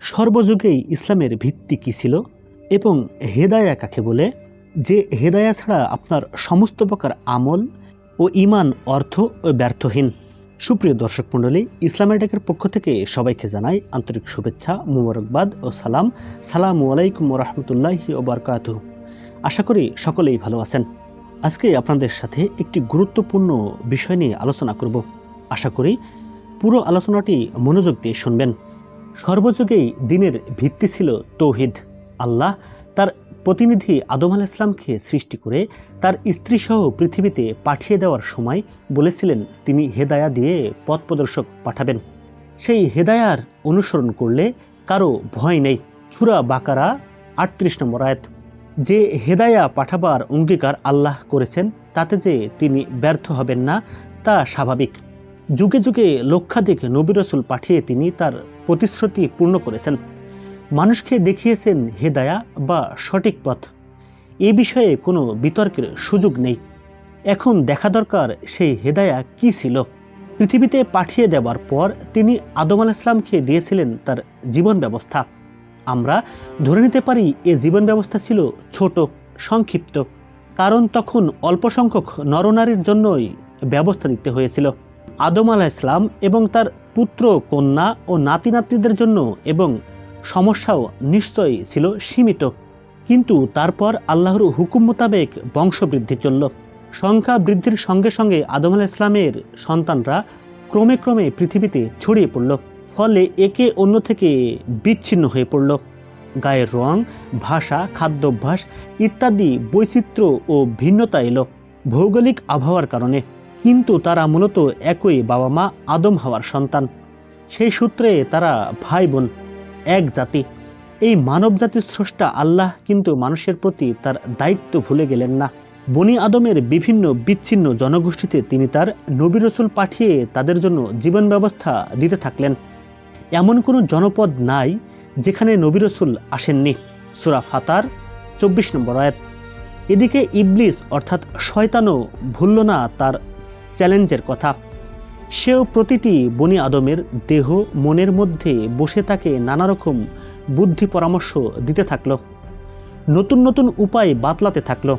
সর্বযুগেই ইসলামের ভিত্তি কী ছিল এবং হেদায়া কাকে বলে? যে হেদায়া ছাড়া আপনার সমস্ত প্রকার আমল ও ইমান অর্থ ও ব্যর্থহীন। সুপ্রিয় দর্শক মণ্ডলী ইসলামের ডাকের পক্ষ থেকে সবাইকে জানাই আন্তরিক শুভেচ্ছা, মুবারকবাদ ও সালাম। সালামু আলাইকুম রহমতুল্লাহি ও বরকাত আশা করি সকলেই ভালো আছেন। আজকে আপনাদের সাথে একটি গুরুত্বপূর্ণ বিষয় নিয়ে আলোচনা করব। আশা করি পুরো আলোচনাটি মনোযোগ দিয়ে শুনবেন। সর্বযুগেই দিনের ভিত্তি ছিল তৌহিদ। আল্লাহ তার প্রতিনিধি আদম আল ইসলামকে সৃষ্টি করে তার স্ত্রীসহ পৃথিবীতে পাঠিয়ে দেওয়ার সময় বলেছিলেন, তিনি হেদায়া দিয়ে পথ প্রদর্শক পাঠাবেন। সেই হেদায়ার অনুসরণ করলে কারও ভয় নেই। ছুরা বাকারা আটত্রিশ নম্বর আয়াত। যে হেদায়া পাঠাবার অঙ্গীকার আল্লাহ করেছেন, তাতে যে তিনি ব্যর্থ হবেন না, তা স্বাভাবিক। যুগে যুগে লক্ষাধিক নবী রসুল পাঠিয়ে তিনি তার প্রতিশ্রুতি পূর্ণ করেছেন। মানুষকে দেখিয়েছেন হেদায়া বা সঠিক পথ। এ বিষয়ে কোনো বিতর্কের সুযোগ নেই। এখন দেখা দরকার সেই হেদায়া কি ছিল। পৃথিবীতে পাঠিয়ে দেওয়ার পর তিনি আদম আল ইসলামকে দিয়েছিলেন তার জীবন ব্যবস্থা। আমরা ধরে নিতে পারি এ জীবন ব্যবস্থা ছিল ছোট, সংক্ষিপ্ত। কারণ তখন অল্প সংখ্যক নরনারীর জন্যই ব্যবস্থা দিতে হয়েছিল। আদম আলাহ ইসলাম এবং তার পুত্র, কন্যা ও নাতি নাতনিদের জন্য এবং সমস্যাও নিশ্চয়ই ছিল সীমিত। কিন্তু তারপর আল্লাহর হুকুম মোতাবেক বংশবৃদ্ধি চলল। সংখ্যা বৃদ্ধির সঙ্গে সঙ্গে আদম আল ইসলামের সন্তানরা ক্রমে ক্রমে পৃথিবীতে ছড়িয়ে পড়ল, ফলে একে অন্য থেকে বিচ্ছিন্ন হয়ে পড়ল। গায়ের রং, ভাষা, খাদ্যাভ্যাস ইত্যাদি বৈচিত্র্য ও ভিন্নতা এলো ভৌগোলিক আবহাওয়ার কারণে। কিন্তু তারা মূলত একই বাবা মা আদম হওয়ার সন্তান। সেই সূত্রে তারা ভাই বোন এক জাতি। এই মানব জাতির স্রষ্টা আল্লাহ, কিন্তু মানুষের প্রতি তার দায়িত্ব ভুলে গেলেন না। বনি আদমের বিভিন্ন বিচ্ছিন্ন জনগোষ্ঠীতে তিনি তার নবী রসুল পাঠিয়ে তাদের জন্য জীবন ব্যবস্থা দিতে থাকলেন। এমন কোনো জনপদ নাই যেখানে নবী রসুল আসেননি। সুরা ফাতার, চব্বিশ নম্বর আয়াত। এদিকে ইবলিস অর্থাৎ শয়তানও ভুলল না তার চ্যালেঞ্জের কথা। সেও প্রতিটি বনি আদমের দেহ মনের মধ্যে বসে তাকে নানা রকম বুদ্ধি পরামর্শ দিতে থাকল, নতুন নতুন উপায় বাতলাতে থাকল,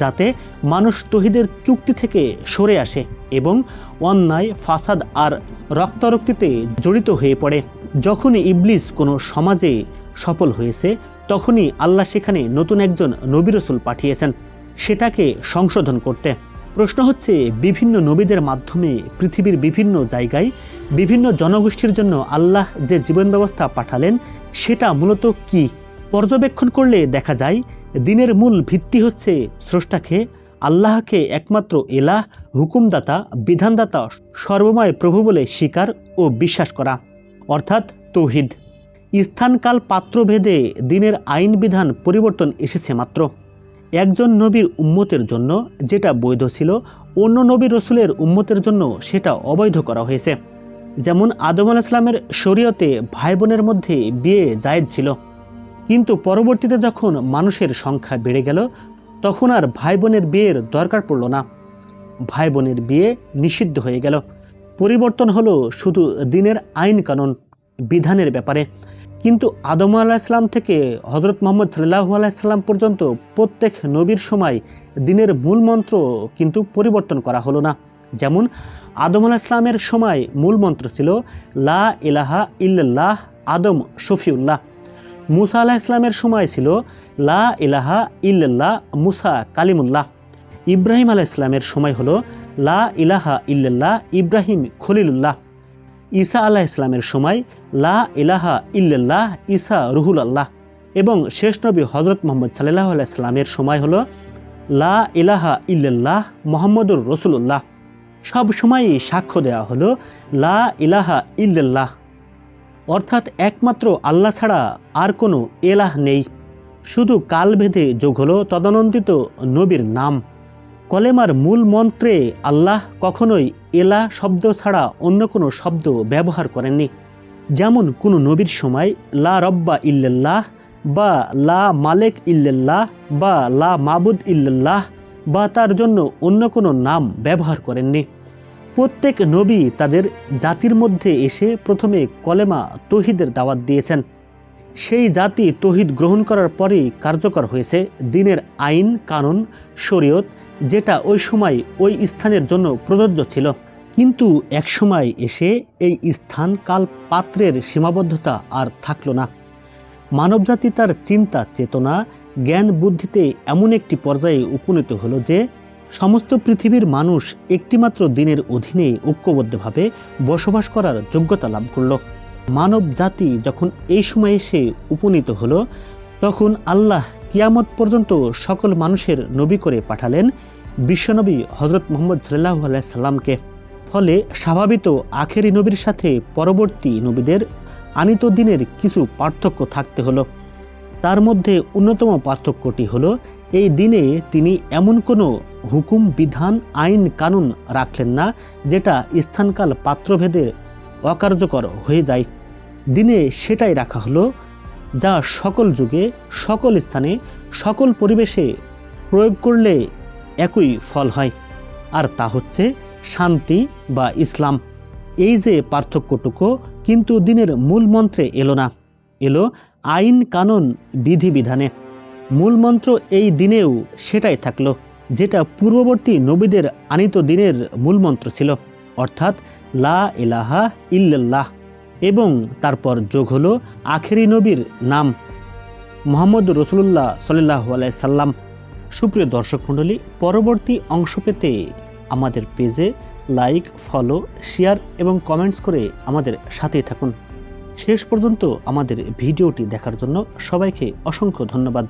যাতে মানুষ তহিদের চুক্তি থেকে সরে আসে এবং অন্যায়, ফাসাদ আর রক্তারক্তিতে জড়িত হয়ে পড়ে। যখনই ইবলিস কোনো সমাজে সফল হয়েছে, তখনই আল্লাহ সেখানে নতুন একজন নবী রসুল পাঠিয়েছেন, সেটাকে সংশোধন করতে। প্রশ্ন হচ্ছে, বিভিন্ন নবীদের মাধ্যমে পৃথিবীর বিভিন্ন জায়গায় বিভিন্ন জনগোষ্ঠীর জন্য আল্লাহ যে জীবন ব্যবস্থা পাঠালেন, সেটা মূলত কি? পর্যবেক্ষণ করলে দেখা যায়, দিনের মূল ভিত্তি হচ্ছে স্রষ্টাকে, আল্লাহকে একমাত্র এলাহ, হুকুমদাতা, বিধানদাতা, সর্বময় প্রভু বলে স্বীকার ও বিশ্বাস করা, অর্থাৎ তৌহিদ। স্থানকাল পাত্রভেদে দিনের আইন বিধান পরিবর্তন এসেছে মাত্র। একজন নবীর উম্মতের জন্য যেটা বৈধ ছিল, অন্য নবী রসুলের উম্মতের জন্য সেটা অবৈধ করা হয়েছে। যেমন আদম আল ইসলামের শরীয়তে ভাই বোনের মধ্যে বিয়ে জায়েজ ছিল। কিন্তু পরবর্তীতে যখন মানুষের সংখ্যা বেড়ে গেল, তখন আর ভাই বোনের বিয়ের দরকার পড়ল না। ভাই বোনের বিয়ে নিষিদ্ধ হয়ে গেল। পরিবর্তন হলো শুধু দিনের আইন কানুন, বিধানের ব্যাপারে। কিন্তু আদম আলাহিসাল্লাম থেকে হজরত মোহাম্মদ সাল্লাহু আলাইসাল্লাম পর্যন্ত প্রত্যেক নবীর সময় দিনের মূল মন্ত্র কিন্তু পরিবর্তন করা হলো না। যেমন আদম আলাহিসাল্লামের সময় মূল মন্ত্র ছিল, লা ইলাহা ইল্লাহ আদম শফিউল্লাহ। মুসা আলাহ ইসলামের সময় ছিল, লা ইলাহা ইল্লাল্লাহ মুসা কালিমুল্লাহ। ইব্রাহিম আলাহ ইসলামের সময় হলো, লা ইলাহা ইল্লাল্লাহ ইব্রাহিম খলিলুল্লাহ। ঈসা আলাহ ইসলামের সময়, লা ইলাহা ইল্লাল্লাহ, ঈসা রুহুল আল্লাহ এবং শেষ নবী হজরত মোহাম্মদ সাল্লাহ আলাইস্লামের সময় হলো, লা ইলাহা ইল্লাল্লাহ, মোহাম্মদুর রসুল্লাহ সব সময়ই সাক্ষ্য দেওয়া হলো, লা ইলাহা ইল্লাল্লাহ। অর্থাৎ একমাত্র আল্লাহ ছাড়া আর কোনো এলাহ নেই। শুধু কালভেদে যোগ হলো তদানন্দিত নবীর নাম। কলেমার মূল মন্ত্রে আল্লাহ কখনোই এলা শব্দ ছাড়া অন্য কোনো শব্দ ব্যবহার করেননি। যেমন কোনো নবীর সময়, লা রব্বা ইল্লাল্লাহ বা লা মালেক ইল্লাল্লাহ বা লা মাবুদ ইল্লাল্লাহ বা তার জন্য অন্য কোনো নাম ব্যবহার করেননি। প্রত্যেক নবী তাদের জাতির মধ্যে এসে প্রথমে কলেমা তহিদের দাওয়াত দিয়েছেন। সেই জাতি তহিদ গ্রহণ করার পরেই কার্যকর হয়েছে দিনের আইন, কানুন, শরীয়ত, যেটা ওই সময় ওই স্থানের জন্য প্রযোজ্য ছিল। কিন্তু একসময় এসে এই স্থান কাল পাত্রের সীমাবদ্ধতা আর থাকল না। মানবজাতি তার চিন্তা, চেতনা, জ্ঞান, বুদ্ধিতে এমন একটি পর্যায়ে উপনীত হলো যে, সমস্ত পৃথিবীর মানুষ একটিমাত্র দিনের অধীনে ঐক্যবদ্ধভাবে বসবাস করার যোগ্যতা লাভ করল। মানব জাতি যখন এই সময় এসে উপনীত হলো, তখন আল্লাহ কিয়ামত পর্যন্ত সকল মানুষের নবী করে পাঠালেন বিশ্বনবী হজরত মোহাম্মদ সাল্লাহ সাল্লামকে। ফলে স্বাভাবিত আখেরি নবীর সাথে পরবর্তী নবীদের আনিত দিনের কিছু পার্থক্য থাকতে হলো। তার মধ্যে অন্যতম পার্থক্যটি হলো, এই দিনে তিনি এমন কোনো হুকুম, বিধান, আইন, কানুন রাখলেন না, যেটা স্থানকাল পাত্রভেদে অকার্যকর হয়ে যায়। দিনে সেটাই রাখা হলো, যা সকল যুগে, সকল স্থানে, সকল পরিবেশে প্রয়োগ করলে একই ফল হয়। আর তা হচ্ছে শান্তি বা ইসলাম। এই যে পার্থক্যটুকু কিন্তু দিনের মূল মন্ত্রে এলো না। এলো আইন কানুন বিধিবিধানে। মূল মন্ত্র এই দিনেও সেটাই থাকল, যেটা পূর্ববর্তী নবীদের আনিত দিনের মূল মন্ত্র ছিল। অর্থাৎ লা ইলাহা ইল্লাল্লাহ। এবং তারপর যোগ হলো আখেরি নবীর নাম মোহাম্মদ রসুল্লাহ সাল্লাহ সাল্লাম। সুপ্রিয় দর্শক মণ্ডলী, পরবর্তী অংশ পেতে আমাদের পেজে লাইক, ফলো, শেয়ার এবং কমেন্টস করে আমাদের সাথেই থাকুন। শেষ পর্যন্ত আমাদের ভিডিওটি দেখার জন্য সবাইকে অসংখ্য ধন্যবাদ।